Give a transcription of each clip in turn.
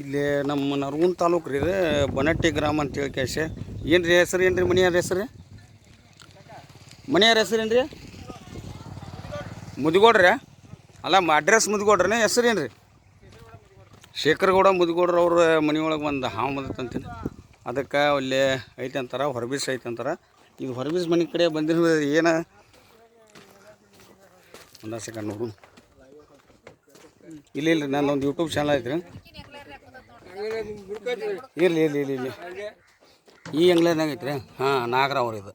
ಇಲ್ಲಿ ನಮ್ಮ ನರಗುಂದ ತಾಲೂಕು ರೀ ಇದು ಬನಟ್ಟಿ ಗ್ರಾಮ ಅಂತೇಳಿ ಕ್ಯಾಶ ಏನು ರೀ ಹೆಸರು ಏನು ರೀ ಮನೆಯಾರ ಹೆಸರು? ಮನೆಯಾರ ಹೆಸರು ಏನು ರೀ ಮುದಿಗೋಡ್ರಿ? ಅಲ್ಲ ಅಡ್ರೆಸ್ ಮುದಿಗೋಡ್ರಿ ಹೆಸರು ಏನು ರೀ ಶೇಖರಗೌಡ ಮುದಿಗೌಡ್ರ ಅವ್ರ ಮನೆಯೊಳಗೆ ಒಂದು ಹಾವು ಬಂದತ್ತಂತೀನಿ ಅದಕ್ಕೆ ಅಲ್ಲಿ ಐತೆ ಅಂತಾರೆ, ಹೊರಬೀಸ್ ಐತೆ ಅಂತಾರೆ. ಇದು ಹೊರಬೀಸ್ ಮನೆ ಕಡೆ ಬಂದಿರೋ ಏನು? ಒಂದು ಸೆಕೆಂಡ್ ನೋಡು. ಇಲ್ಲ ಇಲ್ಲ ಒಂದು ಯೂಟ್ಯೂಬ್ ಚಾನಲ್ ಐತ್ರಿ. ಇರಲಿ ಇರಲಿ ಇರಲಿ ಇರಲಿ. ಈ ಅಂಗ್ಲರ್ನಾಗ ಐತ್ರಿ? ಹಾಂ ಅವ್ರ ಇದು.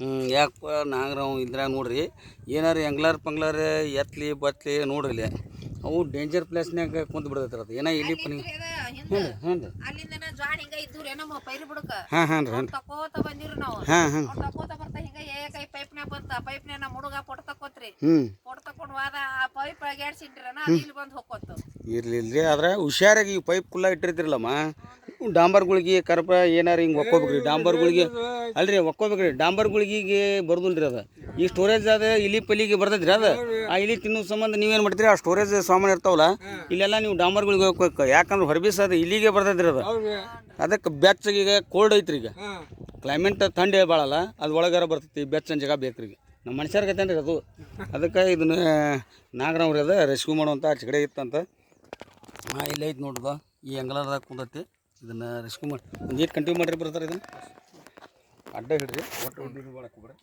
ಹ್ಞೂ ಯಾಕಪ್ಪ ನಾಗರಾವ್ ಇದ್ರಾಗ ನೋಡ್ರಿ, ಏನಾರು ಎಂಗ್ಲಾರ್ ಪಂಗ್ಲಾರ ಎತ್ಲಿ, ಬತ್ಲಿ ನೋಡ್ರಿ ಅವು ಡೇಂಜರ್ ಪ್ಲೇಸ್ನಾಗ ಕುಂತು ಬಿಡ್ತೈತ್ರಿ ಅದು. ಏನೋ ಇಲ್ಲಿ ಪನಿ ರೀ ಅಲ್ಲಿಂದ ಜ್ವಾಳ ಹಿಂಗ ಇದ್ದು ನಮ್ಮ ಪೈರಿ ಬಿಡಕ. ಹಾಂ ಹಾಂ ರೀ ತಕೋತ ಬಂದಿವ್ರಿ ನಾವು. ಹಾಂ ಹಾಂ. ಅವ್ರ್ ತಕೋತ ಬರ್ತಾ ಹಿಂಗ ಏಕೈ ಪೈಪ್ನ್ಯಾಗ ಬಂತ. ಪೈಪ್ನ್ಯಾಗ ನಮ್ಮ ಹುಡುಗ ಫೋಟೋ ತಕೋತ್ರಿ ಫೋಟೋ ತಕೊಂಡ್ ವಾದ ಆ ಪೈಪ್ ಗ್ಯಾಡ್ಸಿಟ್ರನ ಇಲ್ಲಿ ಬಂದು ಹೋಗೋತು ಇರ್ಲಿ ಇಲ್ರಿ ಆದ್ರೆ ಹುಷಾರಾಗಿ ಈ ಪೈಪ್ ಕುಲ್ಲ ಇಟ್ಟಿರ್ತಿರಲ್ಲಮ್ಮ? ಡಾಂಬರ್ ಗುಳಿಗೆ ಕರ್ಪ ಏನಾರ ಹಿಂಗ್ ಒಕ್ಕೋಬೇಕ್ರಿ ಡಾಂಬರ್ ಗುಳಿಗೆ ಅಲ್ರಿ ಒಕ್ಕೋಬೇಕ್ರಿ ಡಾಂಬರ್ ಗುಳಿಗೆ ಬರ್ದುಲ್ರಿ ಅದು. ಈ ಸ್ಟೋರೇಜ್ ಅದ ಇಲಿ ಪಲ್ಲಿಗೆ ಬರ್ತೈತ್ರಿ ಅದು. ಆ ಇಲಿ ತಿನ್ನೋ ಸಂಬಂಧ ನೀವೇನ್ ಮಾಡ್ತೀರಿ? ಆ ಸ್ಟೋರೇಜ್ ಸಾಮಾನು ಇರ್ತಾವಲ್ಲ ಇಲ್ಲೆಲ್ಲ ನೀವು ಡಾಂಬರ್ ಗುಳಿಗೆ ಹೋಗ್ಬೇಕು. ಯಾಕಂದ್ರೆ ಹೊರಬೀಸ್ ಅದು ಇಲ್ಲಿಗೆ ಬರ್ತೈತ್ರಿ ಅದು. ಅದಕ್ಕೆ ಬೆಚ್ಚಗೆ ಈಗ ಕೋಲ್ಡ್ ಐತ್ರಿ ಈಗ. ಕ್ಲೈಮೇಟ್ ಥಂಡಿ ಭಾಳಲ್ಲ ಅದು ಒಳಗಾರ ಬರ್ತೈತಿ ಬೆಚ್ಚನ ಜಾಗ ಬೇಕ್ರಿ ಈಗ. ನಮ್ಮ ಮನುಷ್ಯರ್ಗೆ ಐತೇನ್ರಿ ಅದು. ಅದಕ್ಕೆ ಇದನ್ನ ನಾಗರವ್ರಿ ಅದ ರೆಸ್ಕ್ಯೂ ಮಾಡುವಂಥ ಆಚೆ ಕಡೆ ಇತ್ತಂತ. ಹಾಂ ಇಲ್ಲ ಐತೆ ನೋಡ್ದು ಈ ಅಂಗಲದಾಗ ಕುಂದೈತಿ ಇದನ್ನು ರೆಸ್ಕ್ಯೂ ಮಾಡಿ ಒಂದು ಏಟ್ ಕಂಟಿನ್ಯೂ ಮಾಡ್ರಿ ಬರ್ತಾರೆ ಇದನ್ನು. ಅಡ್ಡ ಹಿಡ್ರಿ. ಒಟ್ಟು ಹಿಡಿದು ಮಾಡಕ್ಕೆ ಬಿಡ್ರಿ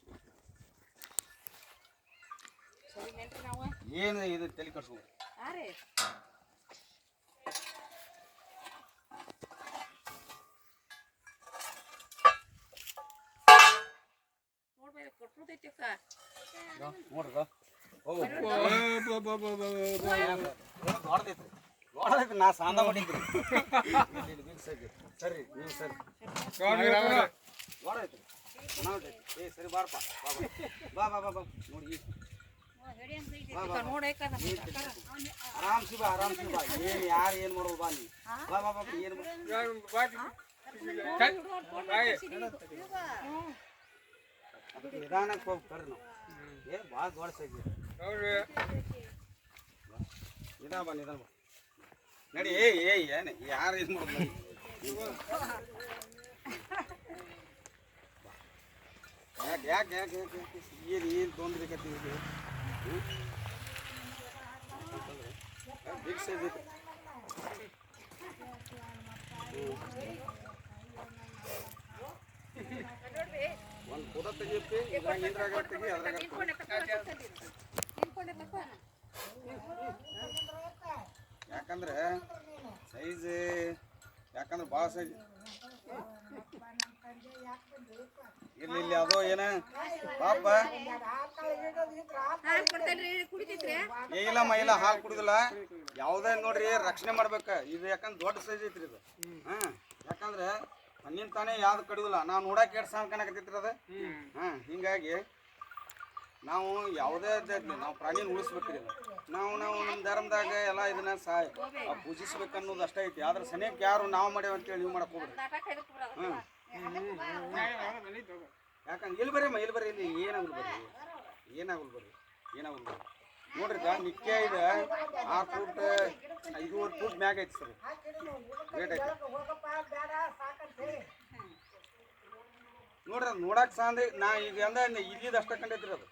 ಏನು ಇದು ತಲೆ ಕಟ್ಸ್ಕೊಂಡು ನೋಡ್ಬೇಕು ಕೊಟ್ಟೈತಿ ಅಕ್ಕ ನೋಡ್ರಿ ಹೋಗು ನೋಡ್ದೈತ್ರಿ ನೋಡ್ದೈತ್ರಿ ನಾ ಸಾಂದ ಮಾಡಿದ್ರಿ ಸರಿ ನೀವು ಸರಿ ನೋಡೈತ್ರಿ ನೋಡೈತಿ ಏ ಸರಿ ಬಾರಪ್ಪ ಬಾ ಬಾ ಬಾ ಬಾ ಬಾ ನೋಡಿ ಈಗ ನೋಡೇಕ ಆರಾಮ್ ಸಿ ಬಾ ಆರಾಮ್ ಸಿ ಬಾ ಏನು ಯಾರು ಏನು ಮಾಡೋದು ಬಾ ನೀ ಬಾ ಬಾ ಬಾ ಏನು ಅದಕ್ಕೆ ನಿಧಾನಕ್ಕೆ ಹೋಗಿ ಬರ್ರಿ ನಾವು ಏ ಭಾಳ ದೊಡ್ಡ ಸೈಜ್ ನಿಧಾನ ಬಾ ನಿಧಾನ ಬಾ ನಡಿ ಏ ಏ ಏನು ಯಾರು ಇದು ಮಾಡೋದು ನಡಿ. ಯಾಕೆ ಯಾಕೆ ಯಾಕೆ ಯಾಕೆ ಯಾಕೆ ಏನು ಏನು ತೊಂದ್ರೆ ಕತ್ತಿ ಬಿಗ್ ಸೈಜ್ ಐತೆ ಒಂದು ತೆಗಿಯುತ್ತೆ ಇದ್ರಾಗ ಏನ್ರಾಗ ತೆಗಿ ಅದ್ರಾಗ ತೆಗಿ. ಯಾಕಂದ್ರೆ ಸೈಜ್ ಯಾಕಂದ್ರೆ ಭಾಳ ಸೈಜ್ ಇಲ್ಲಿ ಇಲ್ಲಿ ಅದು ಏನ? ಪಾಪ. ಇಲ್ಲಮ್ಮ ಇಲ್ಲ ಹಾಲು ಕುಡಿದಿಲ್ಲ. ಯಾವುದೇ ನೋಡ್ರಿ ರಕ್ಷಣೆ ಮಾಡ್ಬೇಕು. ಇದು ಯಾಕಂದ್ರೆ ದೊಡ್ಡ ಸೈಜ್ ಐತ್ರಿ ಇದು. ಹಾಂ ಯಾಕಂದ್ರೆ ತನ್ನಿಂದ ತಾನೇ ಯಾವ್ದು ಕಡಿದಿಲ್ಲ. ನಾವು ನೋಡಕ್ಕೆ ಎರಡ್ ಸಾಂಗ್ ಕಾಣಕತ್ತೈತ್ರಿ ಅದು. ಹಾಂ, ಹಿಂಗಾಗಿ ನಾವು ಯಾವುದೇ ನಾವು ಪ್ರಾಣಿನ ಉಳಿಸ್ಬೇಕ್ರಿ ನಾವು ನಾವು ನಮ್ಮ ಧರ್ಮದಾಗ ಎಲ್ಲ ಇದನ್ನ ಸಹಾಯ ಪೂಜಿಸ್ಬೇಕು ಅನ್ನೋದು ಅಷ್ಟೇ ಐತಿ. ಆದ್ರೆ ಸನಿಹಕ್ಕೆ ಯಾರು ನಾವು ಮಾಡ್ಯಾವ ಅಂತೇಳಿ ನೀವು ಮಾಡಕ್ ಹೋಗ್ರಿ ಯಾಕಂದ್ರೆ ಇಲ್ಲಿ ಬರೀಮ್ಮ ಇಲ್ಲಿ ಬರೀ ಇಲ್ಲಿ ಏನಾಗಲ್ಲ ಬರ್ರಿ. ಏನಾಗಲ್ಲ ಬರ್ರಿ ಏನಾಗಲ್ಲ ಬರ್ರಿ. ನೋಡ್ರಿ ನಿಕ್ಕೆ ಇದೆ ಆರು ಫೂಟ್ ಐದೂವರೆ ಫೂಟ್ ಮ್ಯಾಗ ಐತಿ ಸರ್. ರೇಟ್ ಐತಿ. ನೋಡ್ರಿ ನೋಡಕ್ ಸಾಂದ್ರಿ ನಾ ಈಗ ಅಂದ ಇಲ್ಲಿದ ಅಷ್ಟ ಕಂಡೈತ್ರಿ ಅದು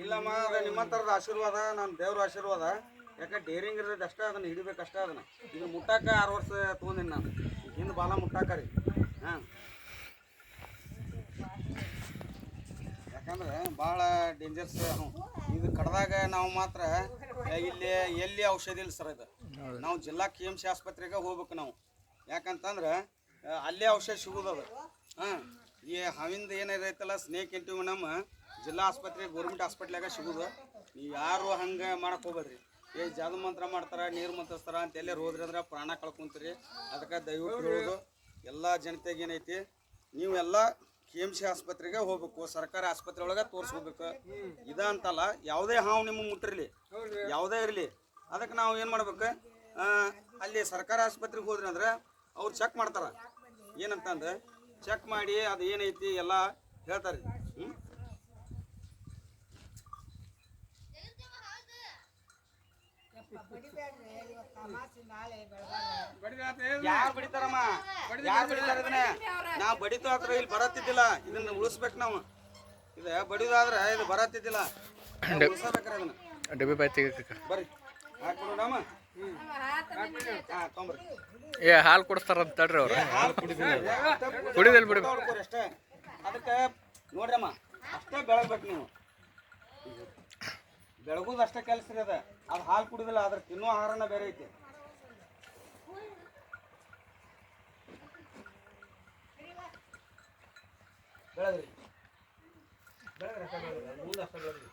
ಇಲ್ಲಮ್ಮ ಅದು ತರದ ಆಶೀರ್ವಾದ ನನ್ನ ದೇವ್ರ ಆಶೀರ್ವಾದ. ಯಾಕೆ ಡೇರಿಂಗ್ ಇರೋದು ಅಷ್ಟೇ ಅದನ್ನ ಹಿಡಿಬೇಕು ಅಷ್ಟೇ ಅದನ್ನ. ಇದು ಮುಟ್ಟಾಕ ಆರು ವರ್ಷ ತೊಗೊಂಡಿನಿ ನಾನು. ಇನ್ನು ಬಾಲ ಮುಟ್ಟಾಕ ರೀ. ಹಾಂ. ಯಾಕಂದ್ರೆ ಭಾಳ ಡೇಂಜರ್ಸ್ ಇದು ಕಡ್ದಾಗ ನಾವು ಮಾತ್ರ ಇಲ್ಲಿ ಎಲ್ಲಿ ಔಷಧಿ ಇಲ್ಲ ಸರ್ ಇದು? ನಾವು ಜಿಲ್ಲಾ ಕೆ ಎಂ ಸಿ ಆಸ್ಪತ್ರೆಗೆ ಹೋಗ್ಬೇಕು ನಾವು. ಯಾಕಂತಂದ್ರೆ ಅಲ್ಲೇ ಔಷಧ ಸಿಗೋದು ಅದು ಹಾಂ ಈ ಹಾವಿಂದ ಏನಿದೈತಲ್ಲ ಸ್ನೇಕ್ ಇಂಟಿವ್ ನಮ್ಮ ಜಿಲ್ಲಾ ಆಸ್ಪತ್ರೆ ಗೌರ್ಮೆಂಟ್ ಹಾಸ್ಪಿಟ್ಲಾಗ ಸಿಗೋದು. ನೀವು ಯಾರು ಹಂಗೆ ಮಾಡಕ್ಕೆ ಹೋಗ್ಬೇಡ್ರಿ. ಏ ಜಾದು ಮಂತ್ರ ಮಾಡ್ತಾರ ನೀರು ಮಂತ್ರಿಸ್ತಾರ ಅಂತ ಎಲ್ಲೇ ಹೋದ್ರಿ ಅಂದ್ರೆ ಪ್ರಾಣ ಕಳ್ಕೊಂತೀರಿ. ಅದಕ್ಕೆ ದಯವಿಟ್ಟು ಹೇಳೋದು ಎಲ್ಲ ಜನತೆಗೆ ಏನೈತಿ ನೀವೆಲ್ಲ ಕೆ ಎಂ ಸಿ ಆಸ್ಪತ್ರೆಗೆ ಹೋಗ್ಬೇಕು ಸರ್ಕಾರಿ ಆಸ್ಪತ್ರೆ ಒಳಗೆ ತೋರಿಸ್ಕೋಬೇಕು. ಇದ ಅಂತಲ್ಲ ಯಾವುದೇ ಹಾವು ನಿಮ್ಗೆ ಮುಟ್ಟಿರಲಿ ಯಾವುದೇ ಇರಲಿ ಅದಕ್ಕೆ ನಾವು ಏನು ಮಾಡ್ಬೇಕು ಅಲ್ಲಿ ಸರ್ಕಾರಿ ಆಸ್ಪತ್ರೆಗೆ ಹೋದ್ರಿ ಅಂದ್ರೆ ಅವ್ರು ಚೆಕ್ ಮಾಡ್ತಾರೆ. ಏನಂತಂದ್ರೆ ಚೆಕ್ ಮಾಡಿ ಅದು ಏನೈತಿ ಎಲ್ಲ ಹೇಳ್ತಾರೆ. ಹ್ಞೂ ಯಾರು ಬಡಿತಾರಮ್ಮ? ಯಾರು ಬಡಿತಾರ ಇದನ್ನ? ನಾವು ಬಡಿತು ಆದ್ರೆ ಇಲ್ಲಿ ಬರತ್ತಿದ್ದಿಲ್ಲ. ಇದನ್ನ ಉಳಿಸ್ಬೇಕು ನಾವು. ಇದು ಬಡಿದಾದ್ರೆ ಇದು ಬರತ್ತಿದ್ದಿಲ್ಲ. ಉಳಿಸ್ಬೇಕ್ರಿ ಅದನ್ನ ಡಬ್ಬಿ ಬಾಯ್ ತೆಗಿಕ ಬರ್ರಿ. ಹಾಕ್ಬಿಡೋಣ ಏ, ಹಾಲು ಕೊಡಿಸ್ತಾರ ಅಂತ ತಡ್ರಿ ಅವ್ರು. ಕುಡಿದಿಲ್ಲ ಬಿಡಿ. ಅಷ್ಟೇ ಅದಕ್ಕೆ ನೋಡ್ರಮ್ಮ, ಅಷ್ಟೇ ಬೆಳಗ್ಬೇಕು ನೀವು. ಬೆಳಗುದು ಅಷ್ಟೇ ಕೆಲಸ ರೀ ಅದ. ಅದು ಹಾಲು ಕುಡಿದಿಲ್ಲ ಅದ್ರ ತಿನ್ನೋ ಆಹಾರನ ಬೇರೆ ಐತಿ. ಬೆಳಗ್ರಿ. ಬೆಳಗ್ರಿ. ಅಷ್ಟೇ ಏ, ಅಲ್ಲೇ ಅಲ್ಲೇ ಅಲ್ಲೇ ದೂರ ಬೇಕಾಗ್ಯದ.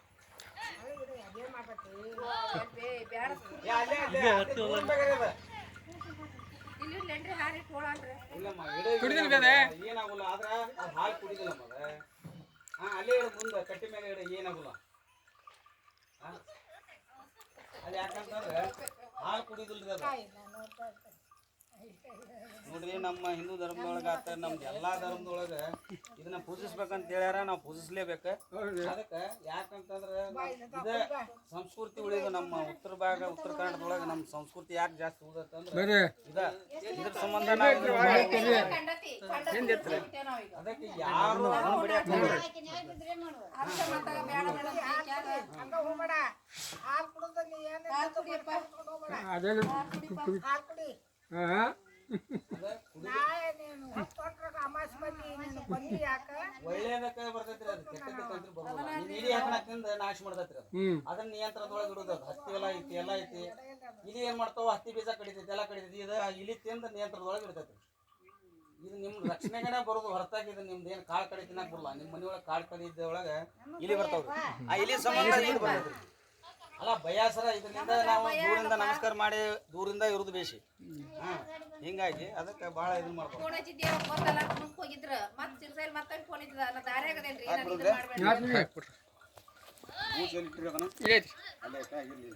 ಇಲ್ಲಮ್ಮ, ಇಡೇ ಏನಾಗಲ್ಲ? ಆದ್ರ ಹಾಲು ಕುಡಿದಿಲ್ಲ. ಹಾ ಅಲ್ಲೇ ಮುಂದೆ ಕಟ್ಟಿ ಮೇಲೆ ಇಡ ಏನಾಗಲ್ಲ? ಅದು ಯಾಕಂತಂದ್ರೆ ಹಾಲು ನೋಡ್ರಿ ನಮ್ಮ ಹಿಂದೂ ಧರ್ಮದೊಳಗ ಆತ ನಮ್ದು ಎಲ್ಲಾ ಧರ್ಮದೊಳಗ ಇದನ್ನ ಪೂಜಿಸ್ಬೇಕಂತ ಹೇಳ್ಯಾರ ನಾವು ಪೂಜಿಸ್ಲೇಬೇಕು. ಅದಕ್ಕೆ ಯಾಕಂತಂದ್ರೆ ಇದ ಸಂಸ್ಕೃತಿ ಉಳಿದು ನಮ್ಮ ಉತ್ತರ ಭಾಗ ಉತ್ತರ ಕನ್ನಡದೊಳಗ ನಮ್ಮ ಸಂಸ್ಕೃತಿ ಯಾಕೆ ಜಾಸ್ತಿ ಉಳಿದತ್ತಂದ್ರೆ ಇದ ಇದ್ರ ಸಂಬಂಧ. ಅದಕ್ಕೆ ಯಾರು ಅದೇ. ಒಳ್ಳೇದಕ್ಕೆ ಬರ್ತೈತ್ರಿ ಅದು ಕೆಟ್ಟದಕ್ಕಂತೂ ಬರೋದಿಲ್ಲ ಇಲಿ ಹಾಕಣಕ್ ತಿಂದ ನಾಶ ಮಾಡ್ತೈತ್ರಿ ಅದು. ಅದನ್ನ ನಿಯಂತ್ರಣದೊಳಗೆ ಇಡುದು ಅದು. ಹತ್ತಿ ಎಲ್ಲ ಐತಿ ಎಲ್ಲ ಐತಿ. ಇಲಿ ಏನ್ ಮಾಡ್ತಾವ ಹತ್ತಿ ಬೀಜ ಕಡಿತೈತಿ ಎಲ್ಲ ಕಡಿತೈತಿ. ಇದು ಇಲಿ ತಿಂದ ನಿಯಂತ್ರಣದೊಳಗೆ ಇಡ್ತೈತ್ರಿ. ಇದು ನಿಮ್ ರಕ್ಷಣೆಗನೆ ಬರೋದು ಹೊರತಾಗಿ ಇದು ನಿಮ್ದು ಏನ್ ಕಾಳು ಕಡಿ ತಿನ್ನಕ್ ಬರಲ್ಲ. ನಿಮ್ಮ ಮನೆಯೊಳಗೆ ಕಾಳು ಕಡಿದ್ದೊಳಗೆ ಇಲಿ ಬರ್ತಾವ್ರಿ. ಆ ಇಲಿ ಸಂಬಂಧ ಇದು ಬರ್ತೈತ್ರಿ. ಅಲ್ಲ ಭಯಾಸರ ಇದರಿಂದ ನಾವು ದೂರಿಂದ ನಮಸ್ಕಾರ ಮಾಡಿ ದೂರಿಂದ ಇರುದು ಬೇಸಿ ಹಾ ಹಿಂಗಾಗಿ ಅದಕ್ಕೆ ಬಹಳ ಇದು ಮಾಡ್ತಾರೆ ಫೋನ್ ಹಚ್ಚಿದ್ದೆ ಗೊತ್ತಲ್ಲ ಹೋಗಿದ್ರ? ಮತ್ತೆ ಮತ್ತೆ ನಾನು ಇದು ಅಲ್ಲೇ ಅದನ್ನ?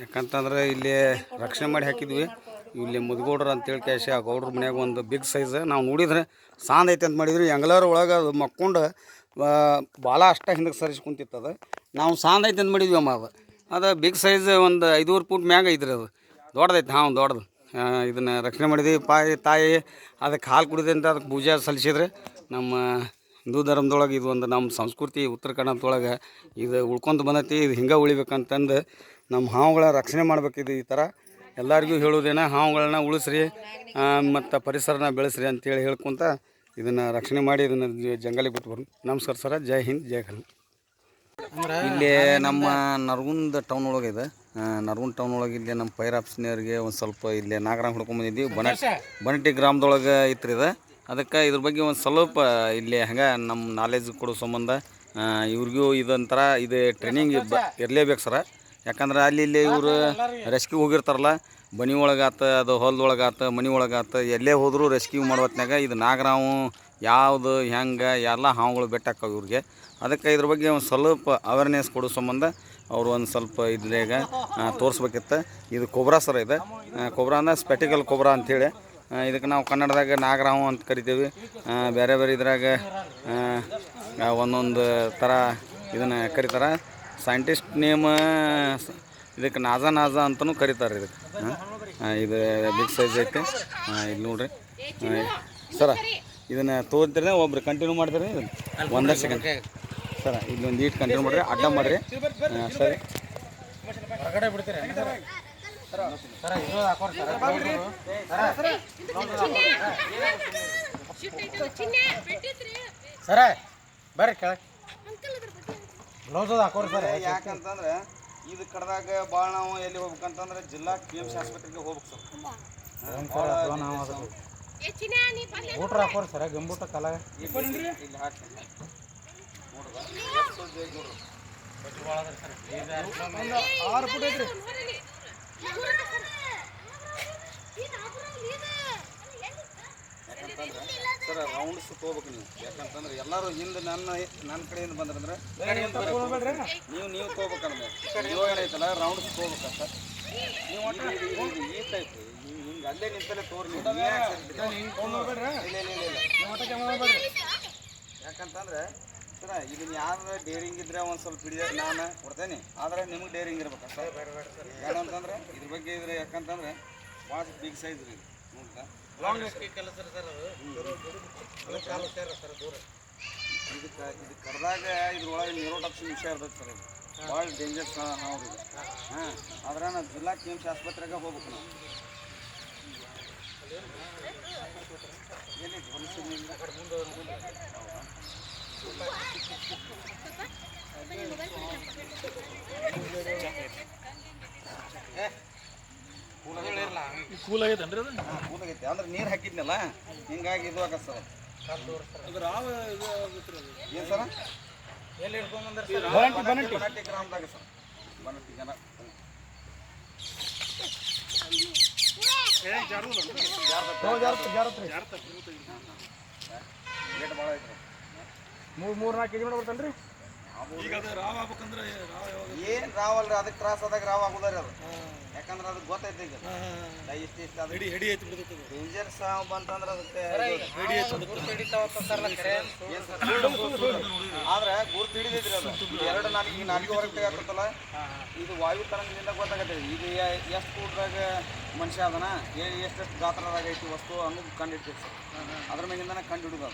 ಯಾಕಂತಂದ್ರೆ ಇಲ್ಲಿ ರಕ್ಷಣೆ ಮಾಡಿ ಹಾಕಿದ್ವಿ. ಇಲ್ಲಿ ಮುದ್ಗೌಡ್ರು ಅಂತೇಳಿ ಕ್ಯಾಶಿ ಆ ಗೌಡ್ರ ಮನ್ಯಾಗ ಒಂದು ಬಿಗ್ ಸೈಜ್ ನಾವು ನೋಡಿದ್ರೆ ಸಾಂದ್ ಐತೆ ಅಂತ ಮಾಡಿದ್ರು. ಎಂಗ್ಲರ್ ಒಳಗೆ ಅದು ಮಕ್ಕೊಂಡು ಭಾಳ ಅಷ್ಟ ಹಿಂದಕ್ಕೆ ಸರಿಸಿ ಅದು ನಾವು ಸಾಂದ್ ಐತೆ ಅಂತ ಮಾಡಿದ್ವಿ ಅಮ್ಮ ಅದು. ಅದು ಬಿಗ್ ಸೈಜ್ ಒಂದು ಐದೂವರೆ ಫೂಟ್ ಮ್ಯಾಗ ಐತ್ರಿ ಅದು. ದೊಡ್ಡದೈತೆ, ಹಾಂ, ದೊಡ್ಡದು. ಇದನ್ನು ರಕ್ಷಣೆ ಮಾಡಿದ್ವಿ. ಪಾಯಿ, ತಾಯಿ ಅದಕ್ಕೆ ಹಾಲು ಕುಡಿದೆ ಅಂತ ಅದಕ್ಕೆ ಪೂಜೆ ಸಲ್ಲಿಸಿದ್ರೆ ನಮ್ಮ ಹಿಂದೂ ಧರ್ಮದೊಳಗೆ ಇದು ಒಂದು ನಮ್ಮ ಸಂಸ್ಕೃತಿ ಉತ್ತರ ಕನ್ನಡದೊಳಗೆ ಇದು ಉಳ್ಕೊಂಡು ಬಂದೈತಿ. ಇದು ಹಿಂಗೆ ಉಳಿಬೇಕಂತಂದು ನಮ್ಮ ಹಾವುಗಳ ರಕ್ಷಣೆ ಮಾಡಬೇಕಿದೆ ಈ ಥರ. ಎಲ್ಲರಿಗೂ ಹೇಳೋದೇನ ಹಾವುಗಳನ್ನ ಉಳಿಸ್ರಿ ಮತ್ತು ಪರಿಸರನ ಬೆಳೆಸ್ರಿ ಅಂತೇಳಿ ಹೇಳ್ಕೊಂತ ಇದನ್ನು ರಕ್ಷಣೆ ಮಾಡಿ ಇದನ್ನು ಜಂಗಲಿಗೆ ಬಿಟ್ಟು ಬರೋಣ. ನಮಸ್ಕಾರ ಸರ ಜೈ ಹಿಂದ್ ಜೈ ಕನ್ನಡ ಇಲ್ಲಿ ನಮ್ಮ ನರಗುಂದ ಟೌನ್ ಒಳಗೆ ಇದೆ. ಆ, ನರಗುಂದ ಟೌನ್ ಒಳಗೆ ಇಲ್ಲಿ ನಮ್ಮ ಫೈರ್ ಆಫೀಸ್ನವ್ರಿಗೆ ಒಂದು ಸ್ವಲ್ಪ ಇಲ್ಲಿ ನಾಗರಾಮ್ ಹುಡ್ಕೊಂಡು ಬಂದಿದ್ದೀವಿ. ಬನ ಬನಟಿ ಗ್ರಾಮದೊಳಗೆ ಐತ್ರಿ ಇದೆ. ಅದಕ್ಕೆ ಇದ್ರ ಬಗ್ಗೆ ಒಂದು ಸ್ವಲ್ಪ ಇಲ್ಲಿ ಹಂಗೆ ನಮ್ಮ ನಾಲೆಜ್ ಕೊಡೋ ಸಂಬಂಧ ಇವ್ರಿಗೂ ಇದೊಂಥರ ಇದು ಟ್ರೈನಿಂಗ್ ಇರಲೇಬೇಕು ಸರ. ಯಾಕಂದ್ರೆ ಅಲ್ಲಿ ಇಲ್ಲಿ ಇವರು ರೆಸ್ಕ್ಯೂ ಹೋಗಿರ್ತಾರಲ್ಲ, ಬನಿ ಒಳಗಾತ ಅದು ಹೊಲದೊಳಗಾತ ಮನೆ ಒಳಗಾತ ಎಲ್ಲೇ ಹೋದರೂ ರೆಸ್ಕ್ಯೂ ಮಾಡೋತ್ನಾಗ ಇದು ನಾಗರಾವು ಯಾವುದು, ಹೆಂಗೆ, ಎಲ್ಲ ಹಾವುಗಳು ಬೆಟ್ಟಾಕವು ಇವ್ರಿಗೆ. ಅದಕ್ಕೆ ಇದ್ರ ಬಗ್ಗೆ ಒಂದು ಸ್ವಲ್ಪ ಅವೇರ್ನೆಸ್ ಕೊಡೋ ಸಂಬಂಧ ಅವರು ಒಂದು ಸ್ವಲ್ಪ ಇದ್ರಾಗ ತೋರಿಸ್ಬೇಕಿತ್ತು. ಇದು ಕೊಬ್ರಾ ಸರ ಇದೆ. ಕೊಬ್ರಾ ಅಂದ್ರೆ ಸ್ಪೆಟಿಕಲ್ ಕೊಬ್ರಾ ಅಂಥೇಳಿ ಇದಕ್ಕೆ ನಾವು ಕನ್ನಡದಾಗ ನಾಗರಾವು ಅಂತ ಕರಿತೀವಿ. ಬೇರೆ ಬೇರೆ ಇದ್ರಾಗ ಒಂದೊಂದು ಥರ ಇದನ್ನು ಕರೀತಾರೆ. ಸೈಂಟಿಸ್ಟ್ ನೇಮ್ ಇದಕ್ಕೆ ನಾಜಾ ನಾಜಾ ಅಂತಲೂ ಕರೀತಾರೆ ಇದಕ್ಕೆ ಇದು ಬಿಗ್ ಸೈಜ್ ಐತೆ ಇಲ್ಲಿ ನೋಡ್ರಿ ಸರ ಇದನ್ನು ತೊಗೊಂತೀರಿ ಒಬ್ರು ಕಂಟಿನ್ಯೂ ಮಾಡ್ತೀರಿ ಒಂದೇ ಸೆಕೆಂಡ್ ಸರ ಇಲ್ಲೊಂದು ಈಟ್ ಕಂಟಿನ್ಯೂ ಮಾಡಿರಿ ಅಡ್ಡ ಮಾಡಿರಿ ಸರಿ ಸರ ಬರ್ರಿ ಕೆಳಗೆ ಬ್ಲೌಸ್ ಅದು ಹಾಕೋರಿ ಸರ್ ಯಾಕಂತಂದ್ರೆ ಇದು ಕಡದಾಗ ಭಾಳ ನಾವು ಎಲ್ಲಿ ಹೋಗ್ಬೇಕಂತಂದ್ರೆ ಜಿಲ್ಲಾ ಕೆ ಎಂ ಸಿ ಆಸ್ಪತ್ರೆಗೆ ಹೋಗ್ಬೇಕು ಸರ್ ಊಟ ಹಾಕೋರಿ ಸರ ಗಂಬೂಟ ಕಲ ಇಲ್ಲಿ ಹಾಕಿ ಆರು ಫುಟ್ ಐತ್ರಿ ಯಾಕಂತಂದ್ರೆ ಸರ್ ರೌಂಡ್ಸ್ ಹೋಗ್ಬೇಕು ನೀವು. ಯಾಕಂತಂದ್ರೆ ಎಲ್ಲರೂ ಹಿಂದೆ ನನ್ನ ನನ್ನ ಕಡೆಯಿಂದ ಬಂದ್ರಂದ್ರೆ ನೀವು ನೀವು ತೊಗೋಬೇಕಂದ್ರೆ. ನೀವು ಏನೈತಲ್ಲ ರೌಂಡ್ಸ್ ಸರ್? ನೀವು ಈ ಟೈಪ್ ಹಿಂಗೆ ಅಲ್ಲೇ ನಿಂತಲ್ಲೇ ತೋರಿ? ಇಲ್ಲ ಇಲ್ಲ ಇಲ್ಲ ಯಾಕಂತಂದ್ರೆ ಸರ ಇದನ್ನ ಯಾರು ಡೇರಿಂಗ್ ಇದ್ರೆ ಒಂದು ಸ್ವಲ್ಪ ಹಿಡಿದ ನಾನು ಕೊಡ್ತೇನೆ. ಆದ್ರೆ ನಿಮ್ಗೆ ಡೇರಿಂಗ್ ಇರ್ಬೇಕು ಸರ್. ಯಾಕಂತಂದ್ರೆ ಇದ್ರ ಬಗ್ಗೆ ಇದ್ರೆ ಯಾಕಂತಂದ್ರೆ ಭಾಳ ಬಿಗ್ ಸೈಜ್ ರೀ ಇದಕ್ಕೆ ಇದು ಕರೆದಾಗ ಇದ್ರೊಳಗೆ ನ್ಯೂರೋಟಾಕ್ಸಿನ್ ವಿಷಯ ಇರ್ತೈತೆ ಸರ್ ಇದು. ಭಾಳ ಡೇಂಜರ್ಸ್ ನಾವು ಹಾಂ. ಆದ್ರೆ ನಾವು ಜಿಲ್ಲಾ ಕೆ ಎಂ ಸಿ ಆಸ್ಪತ್ರೆಗೆ ಹೋಗ್ಬೇಕು ನಾವು ಏನೈತಿ ಹೊಲಸಿನಿಂದ ಕೂಲ್ ಆಗೈತೇನ್ರಿ ಅದು? ಕೂದಾಗೈತಿ ಅಂದ್ರೆ ನೀರು ಹಾಕಿದ್ನಲ್ಲ? ಹಿಂಗಾಗಿ ಇದು ಆಗತ್ತೆ ಸರ್. ಅದು ರಾವ ಇದು ಆಗುತ್ತೆ ರೀ ಅದು. ಏನು ಸರ? ಎಲ್ಲಿ ಹಿಡ್ಕೊಂಬಂದ್ರೆ ಬನಟ್ಟಿ ಗ್ರಾಮದಾಗ ಸರ್. ಬನಟ್ಟಿ ಜನ. ರೇಟ್ ಭಾಳ ಐತ್ರಿ. ಮೂರು ಮೂರು ನಾಲ್ಕು ಕೆಜಿ ಮಾಡಿ ಬರ್ತಲ್ರಿ ಈಗ ಅದು ರಾವ ಆಗ್ಬೇಕಂದ್ರೆ ರಾವ ಏನು ರಾವಲ್ರಿ ಅದಕ್ಕೆ ತ್ರಾಸ ಆದಾಗ ರಾವ್ ಆಗುದಾರಿ ಅದು. ಯಾಕಂದ್ರೆ ಅದು ಗೊತ್ತೈತಿ ಈಗ. ಇಷ್ಟ ಇಷ್ಟ ಅದು. ಹಿಡಿ ಹಿಡಿ ಐತಿ ಬಿಡ್ತೈತಿ ಡೇಂಜರ್ ಸಾವು ಬಂತಂದ್ರೆ ಅದಕ್ಕೆ ಹೆಡಿ ಸರ್? ಆದ್ರೆ ಗುರುತು ಹಿಡಿದೈತ್ರಿ ಅದು. ಎರಡು ನಾಲ್ಕು ನಾಲ್ಕು ಹೊರಗೆ ತೆಗಾಕತ್ತಲ್ಲ ಇದು ವಾಯು ತರಂಗದಿಂದ ಗೊತ್ತಾಗತ್ತೆ. ಇದು ಎಷ್ಟು ಫೂಟ್ದಾಗ ಮನುಷ್ಯ ಅದನ? ಎಷ್ಟೆಷ್ಟು ಗಾತ್ರದಾಗ ಐತಿ ವಸ್ತು ಅನ್ನೋದು ಕಂಡು ಹಿಡ್ತೈತಿ ಸರ್ ಅದ್ರ ಮೇಲಿಂದನೇ ಕಂಡು ಹಿಡಿದು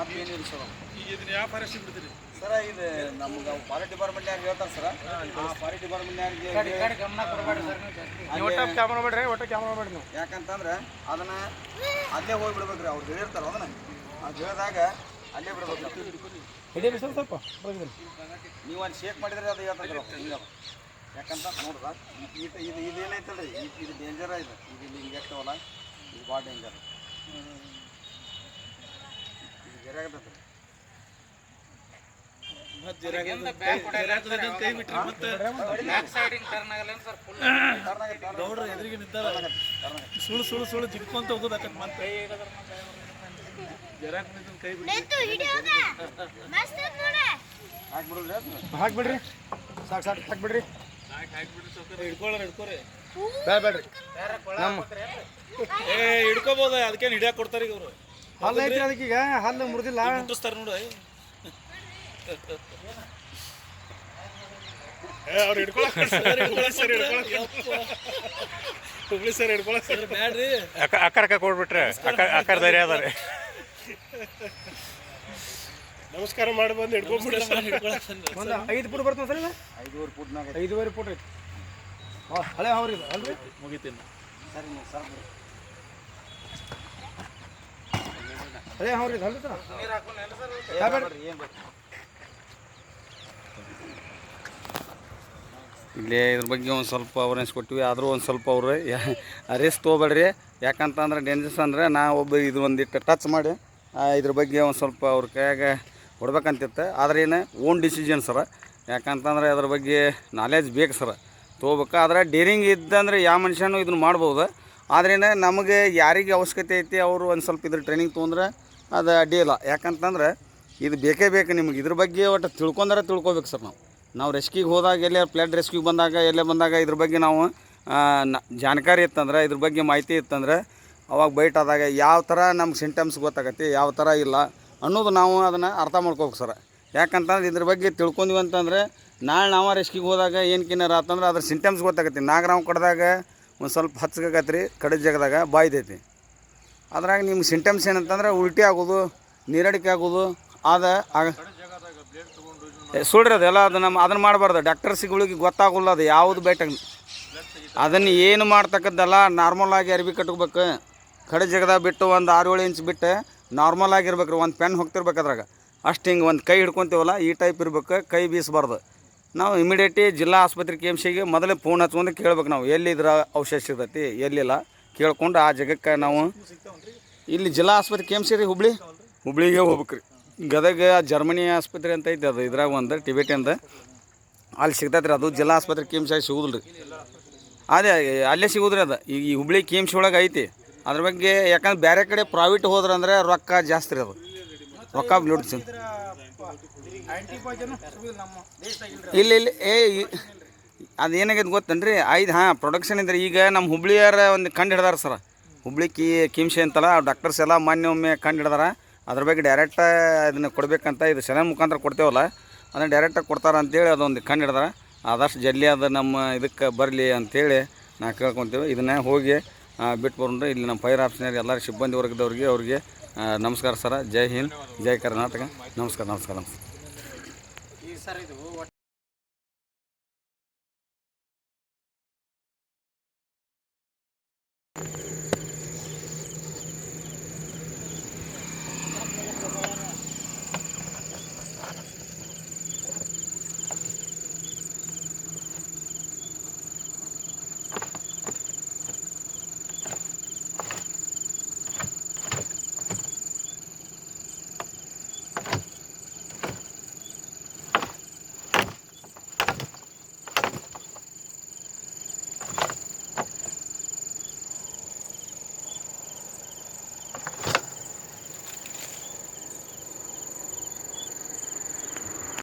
ಅದು ಏನು ಇಲ್ಲ ಸರ್. ಈಗ ಇದನ್ನ ಯಾವ ಫಾರೆಸ್ಟ್ ಬಿಡ್ತೀರಿ? ಸರ ಇದು ನಮ್ಗೆ ಫಾರೆಸ್ಟ್ ಡಿಪಾರ್ಟ್ಮೆಂಟ್ ಯಾರು ಹೇಳ್ತಾರೆ ಸರ್. ಆ ಫಾರೆಸ್ಟ್ ಡಿಪಾರ್ಟ್ಮೆಂಟ್ ಯಾರಿಗೆ ಗಮನ ಕೊಡಬೇಡಿ ಸರ್ ನೀವು ಒಟ್ಟ ಕ್ಯಾಮ್ರಾ ಮಾಡ್ರಿ ಒಟ್ಟ ಕ್ಯಾಮ್ರಾ ನೀವು. ಯಾಕಂತಂದ್ರೆ ಅದನ್ನ ಅಲ್ಲೇ ಹೋಗಿ ಬಿಡ್ಬೇಕ್ರಿ ಅವ್ರು ಹೇಳಿರ್ತಾರ ಅದನ್ನ. ಅದು ಹೇಳಿದಾಗ ಅಲ್ಲೇ ಬಿಡ್ಬೇಕು. ಹಿಡಿಯಲಿ ಸರ್ ಸ್ವಲ್ಪ. ನೀವು ಅಲ್ಲಿ ಶೇಕ್ ಮಾಡಿದ್ರೆ ಅದು ಹೇಳ್ತಾರೆ. ಯಾಕಂತ ನೋಡ್ರ ಇದು ಇದು ಇದು ಏನೈತಲ್ರಿ? ಇದು ಡೇಂಜರ ಇದು. ಇದು ಇಲ್ಲಿ ಹಿಂಗೆ ಇರ್ತವಲ್ಲ ಇದು ಭಾಳ ಡೇಂಜರ್ ಇದು ಬೇರೆ ಜರಾಗದ ಕೈ ಬಿಟ್ರಿ ಮತ್ತೆ ನೋಡ್ರಿ ಎದುರಿಗೆ ನಿಂತಾರ ಸುಳ್ಳು ಸುಳ್ಳು ಸುಳ್ಳು ಜಿಕ್ಕೊಂತ ಹೋಗೋದಾಕತ್ ಮತ್ತೆ ಕೈ ಬಿಟ್ರಿ ಹಾಕ್ಬಿಡ್ರಿ ಸಾಕು ಸಾಕು ಹಾಕ್ಬಿಡ್ರಿ ಬೇಡ್ರಿ ಏ ಹಿಡ್ಕೋಬೋದ? ಅದಕ್ಕೇನು ಹಿಡಿಯಾಕ ಕೊಡ್ತಾರೆ ಈಗ ಅವರು? ಹಲ್ಲು ಐತಿ ಅದಕ್ಕೀಗ. ಹಲ್ಲು ಮುರಿದಿಲ್ಲ. ಮುಟ್ಟಿಸ್ತಾರ ನೋಡು. ಅವ್ರು ಹಿಡ್ಕೊಳಕ್ ಸರ್ ಹಿಡ್ಕೊಳಕ್ ಸರ್ ಹಿಡ್ಕೊಳಕ್ ಹುಬ್ಳಿ ಸರ್ ಹಿಡ್ಕೊಳಕ್ ಸರ್. ಬ್ಯಾಡ್ರಿ. ಅಕ್ಕ ಅಕ್ಕರಕ್ಕ ಕೊಡ್ಬಿಟ್ರೆ ಅಕ್ಕ ಅಕ್ಕರ ಧೈರ್ಯ ಅದ ರೀ. ನಮಸ್ಕಾರ ಮಾಡಿ ಬಂದು ಹಿಡ್ಕೊಂಡ್ಬಿಡಿ ಸರ್. ಹಿಡ್ಕೊಳಕ್ ಒಂದು ಐದು ಫುಟ್ ಬರ್ತದೆ ಸರ್ ಇದು? ಐದೂವರೆ ಫುಟ್ನಾಗ ಐದೂವರೆ ಫುಟ್ ಐತಿ. ಹಾಂ ಹಳೆ ಅವ್ರಿ ಇದು ಅಲ್ರಿ? ಮುಗಿತೀನಿ. ಸರಿ ಸರ್ ಹಳೆ ಅವ್ರಿ ಇದು ಅಲ್ರಿ ಸರ್. ಏನ್ ಬೇಡ್ರಿ, ಏನ್ ಬೇಡ್ರಿ. ಇಲ್ಲೇ ಇದ್ರ ಬಗ್ಗೆ ಒಂದು ಸ್ವಲ್ಪ ಅವೇರ್ನೆಸ್ ಕೊಟ್ಟಿವಿ. ಆದರೂ ಒಂದು ಸ್ವಲ್ಪ ಅವರು ರಿಸ್ಕ್ ತೊಗೊಬೇಡ್ರಿ. ಯಾಕಂತಂದ್ರೆ ಡೇಂಜರ್ಸ್ ಅಂದ್ರೆ ನಾ ಒಬ್ಬ ಇದು ಒಂದಿಟ್ಟು ಟಚ್ ಮಾಡಿ ಇದ್ರ ಬಗ್ಗೆ ಒಂದು ಸ್ವಲ್ಪ ಅವ್ರ ಕೈಯಾಗ ಕೊಡ್ಬೇಕಂತಿತ್ತು. ಆದ್ರೆ ಏನು ಓನ್ ಡಿಸಿಷನ್ ಸರ ಯಾಕಂತಂದ್ರೆ ಅದ್ರ ಬಗ್ಗೆ ನಾಲೆಜ್ ಬೇಕು ಸರ ತೊಗೋಬೇಕು? ಆದರೆ ಡೇರಿಂಗ್ ಇದ್ದಂದ್ರೆ ಯಾವ ಮನುಷ್ಯನೂ ಇದನ್ನು ಮಾಡ್ಬೋದು. ಆದ್ರೇನೆ ನಮಗೆ ಯಾರಿಗೆ ಅವಶ್ಯಕತೆ ಐತಿ ಅವರು ಒಂದು ಸ್ವಲ್ಪ ಇದ್ರ ಟ್ರೈನಿಂಗ್ ತೊಗೊಂಡ್ರೆ ಅದು ಅಡ್ಡಿ ಇಲ್ಲ. ಯಾಕಂತಂದ್ರೆ ಇದು ಬೇಕೇ ಬೇಕು ನಿಮ್ಗೆ. ಇದ್ರ ಬಗ್ಗೆ ಒಟ್ಟು ತಿಳ್ಕೊಂಡ್ರೆ ತಿಳ್ಕೊಬೇಕು ಸರ್ ನಾವು. ನಾವು ರೆಸ್ಕ್ಯೂಗೆ ಹೋದಾಗ, ಎಲ್ಲೇ ಫ್ಲಡ್ ರೆಸ್ಕ್ಯೂಗೆ ಬಂದಾಗ, ಎಲ್ಲೇ ಬಂದಾಗ, ಇದ್ರ ಬಗ್ಗೆ ನಾವು ಜಾಣಕಾರಿ ಇತ್ತಂದ್ರೆ, ಇದ್ರ ಬಗ್ಗೆ ಮಾಹಿತಿ ಇತ್ತಂದ್ರೆ, ಅವಾಗ ಬೈಟ್ ಆದಾಗ ಯಾವ ಥರ ನಮ್ಗೆ ಸಿಂಟಮ್ಸ್ ಗೊತ್ತಾಗತ್ತೆ, ಯಾವ ಥರ ಇಲ್ಲ ಅನ್ನೋದು ನಾವು ಅದನ್ನು ಅರ್ಥ ಮಾಡ್ಕೋಬೇಕು ಸರ್. ಯಾಕಂತಂದ್ರೆ ಇದ್ರ ಬಗ್ಗೆ ತಿಳ್ಕೊಂಡ್ವಿ ಅಂತಂದ್ರೆ, ನಾಳೆ ನಾವು ರೆಸ್ಕಿಗೆ ಹೋದಾಗ ಏನಕ್ಕೇನಾರ ಆತಂದ್ರೆ ಅದ್ರ ಸಿಂಟಮ್ಸ್ ಗೊತ್ತಾಗತ್ತೆ. ನಾಗರಾವ್ ಕಡ್ದಾಗ ಒಂದು ಸ್ವಲ್ಪ ಹಚ್ಕಾಗತ್ತೆ ರೀ ಕಡೆ ಜಾಗದಾಗ ಬಾಯ್ದೈತಿ ಅದ್ರಾಗ ನಿಮ್ಗೆ ಸಿಂಟಮ್ಸ್ ಏನಂತಂದ್ರೆ ಉಲ್ಟಿ ಆಗೋದು, ನೀರಡಿಕೆ ಆಗೋದು, ಆದ, ಆಗ ಸುಳ್ರಿ ಅದೆಲ್ಲ ಅದು ನಮ್ಮ, ಅದನ್ನು ಮಾಡಬಾರ್ದು. ಡಾಕ್ಟರ್ಸ್ಗಳಿಗೆ ಗೊತ್ತಾಗಲ್ಲ ಅದು ಯಾವುದು ಬೇಟ ಅದನ್ನು ಏನು ಮಾಡ್ತಕ್ಕದ್ದಲ್ಲ ನಾರ್ಮಲ್ ಆಗಿ ಅರ್ಬಿ ಕಟ್ಕೋಬೇಕು ಕಡೆ ಜಗದಾಗ ಬಿಟ್ಟು ಒಂದು ಆರು ಏಳು ಇಂಚ್ ಬಿಟ್ಟು ನಾರ್ಮಲ್ ಆಗಿರ್ಬೇಕು ರೀ, ಒಂದು ಪೆನ್ ಹೋಗ್ತಿರ್ಬೇಕು ಅದ್ರಾಗ. ಅಷ್ಟು ಹಿಂಗೆ ಒಂದು ಕೈ ಹಿಡ್ಕೊತೀವಲ್ಲ, ಈ ಟೈಪ್ ಇರ್ಬೇಕು, ಕೈ ಬೀಸಬಾರ್ದು. ನಾವು ಇಮಿಡಿಯೇಟ್ಲಿ ಜಿಲ್ಲಾ ಆಸ್ಪತ್ರೆ ಕೆ ಎಂ ಸಿಗೆ ಮೊದಲೇ ಫೋನ್ ಹಚ್ಕೊಂಡು ಕೇಳ್ಬೇಕು ನಾವು, ಎಲ್ಲಿದ್ರ ಔಷಧ ಸಿಗ್ತೈತಿ ಎಲ್ಲಿಲ್ಲ. ಕೇಳ್ಕೊಂಡು ಆ ಜಾಗಕ್ಕೆ ನಾವು ಇಲ್ಲಿ ಜಿಲ್ಲಾ ಆಸ್ಪತ್ರೆ ಕೆ ಎಂ ಸಿ ರೀ ಹುಬ್ಳಿ? ಹುಬ್ಳಿಗೆ ಹೋಗ್ಬೇಕು ರೀ ಗದಗ ಜರ್ಮನಿ ಆಸ್ಪತ್ರೆ ಅಂತ ಐತೆ ಅದು, ಇದ್ರಾಗ ಒಂದು, ಟಿಬೆಟ್ ಅಂತ ಅಲ್ಲಿ ಸಿಗ್ತೈತೆ ರೀ ಅದು, ಜಿಲ್ಲಾ ಆಸ್ಪತ್ರೆ ಕಿಮ್ಸಾಗಿ ಸಿಗುದಿಲ್ಲ ರೀ. ಅದೇ, ಅಲ್ಲೇ ಸಿಗುದ್ರಿ ಅದು. ಈಗ ಈ ಹುಬ್ಳಿ ಕಿಮ್ಸ್ ಒಳಗೆ ಐತಿ. ಅದ್ರ ಬಗ್ಗೆ ಯಾಕಂದ್ರೆ ಬೇರೆ ಕಡೆ ಪ್ರೈವೇಟ್ ಹೋದ್ರಂದ್ರೆ ರೊಕ್ಕ ಜಾಸ್ತಿ ರೀ ಅದು. ರೊಕ್ಕ ದೇಶದಾಗ ಇಲ್ಲ ಇಲ್ಲ, ಏ ಅದು ಏನಾಗೈತೆ ಗೊತ್ತೇನ್ರಿ? ಐದು, ಹಾಂ ಪ್ರೊಡಕ್ಷನ್ ಇದ್ರೆ ಈಗ ನಮ್ಮ ಹುಬ್ಳಿಯರ ಒಂದು ಕಂಡು ಹಿಡ್ದಾರ ಸರ್. ಹುಬ್ಳಿ ಕಿ ಕಿಮ್ಸೆ ಅಂತಲ್ಲ ಡಾಕ್ಟರ್ಸ್ ಎಲ್ಲ ಮಾನ್ಯ ಒಮ್ಮೆ ಕಂಡು ಹಿಡ್ದಾರ. ಅದ್ರ ಬಗ್ಗೆ ಡೈರೆಕ್ಟ್ ಇದನ್ನ ಕೊಡಬೇಕಂತ ಇದು ಸೆನೆ ಮುಖಾಂತರ ಕೊಡ್ತೇವಲ್ಲ, ಅದನ್ನು ಡೈರೆಕ್ಟಾಗಿ ಕೊಡ್ತಾರ ಅಂತೇಳಿ ಅದೊಂದು ಕಣ್ಣು ಹಿಡ್ದಾರ. ಆದಷ್ಟು ಜಲ್ದಿ ಅದು ನಮ್ಮ ಇದಕ್ಕೆ ಬರಲಿ ಅಂತೇಳಿ ನಾ ಕೇಳ್ಕೊತೀವಿ. ಇದನ್ನ ಹೋಗಿ ಬಿಟ್ಟು ಬರೋಣ ಇಲ್ಲಿ ನಮ್ಮ ಫೈರ್ ಆಫೀಸ್ನಾಗ ಎಲ್ಲರೂ ಸಿಬ್ಬಂದಿ ವರ್ಗದವ್ರಿಗೆ ಅವ್ರಿಗೆ ನಮಸ್ಕಾರ ಸರ. ಜೈ ಹಿಂದ್, ಜೈ ಕರ್ನಾಟಕ. ನಮಸ್ಕಾರ ನಮಸ್ಕಾರ ನಮಸ್ಕಾರ.